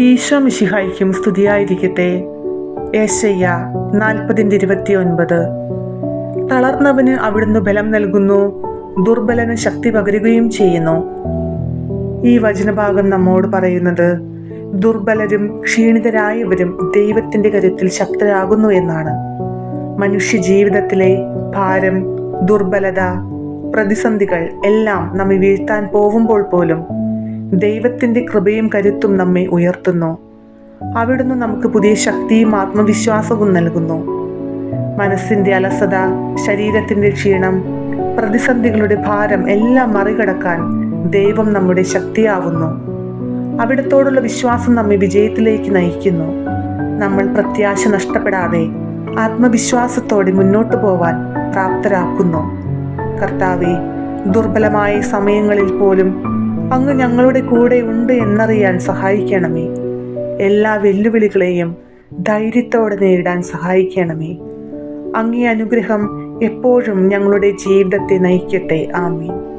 ഈശോ മിശിഹായിക്കും സ്തുതിയായിരിക്കട്ടെ. ഏശയ്യ നാൽപ്പതിന്റെ ഇരുപത്തി ഒൻപത് തളർന്നവന് അവിടുന്ന് ബലം നൽകുന്നു ദുർബലന് ശക്തി പകരുകയും ചെയ്യുന്നു. ഈ വചനഭാഗം നമ്മോട് പറയുന്നത് ദുർബലരും ക്ഷീണിതരായവരും ദൈവത്തിന്റെ കരുത്തിൽ ശക്തരാകുന്നു എന്നാണ്. മനുഷ്യ ജീവിതത്തിലെ ഭാരം ദുർബലത പ്രതിസന്ധികൾ എല്ലാം നമ്മെ വീഴ്ത്താൻ പോകുമ്പോൾ പോലും ദൈവത്തിന്റെ കൃപയും കരുത്തും നമ്മെ ഉയർത്തുന്നു. അവിടുന്ന് നമുക്ക് പുതിയ ശക്തിയും ആത്മവിശ്വാസവും നൽകുന്നു. മനസ്സിന്റെ അലസത ശരീരത്തിന്റെ ക്ഷീണം പ്രതിസന്ധികളുടെ ഭാരം എല്ലാം മറികടക്കാൻ ദൈവം നമ്മുടെ ശക്തിയാവുന്നു. അവിടത്തോടുള്ള വിശ്വാസം നമ്മെ വിജയത്തിലേക്ക് നയിക്കുന്നു. നമ്മൾ പ്രത്യാശ നഷ്ടപ്പെടാതെ ആത്മവിശ്വാസത്തോടെ മുന്നോട്ടു പോവാൻ പ്രാപ്തരാക്കുന്നു. കർത്താവെ ദുർബലമായ സമയങ്ങളിൽ പോലും അങ്ങ് ഞങ്ങളുടെ കൂടെ ഉണ്ട് എന്നറിയാൻ സഹായിക്കണമേ. എല്ലാ വെല്ലുവിളികളെയും ധൈര്യത്തോടെ നേരിടാൻ സഹായിക്കണമേ. അങ്ങേ അനുഗ്രഹം എപ്പോഴും ഞങ്ങളുടെ ജീവിതത്തെ നയിക്കട്ടെ. ആമീൻ.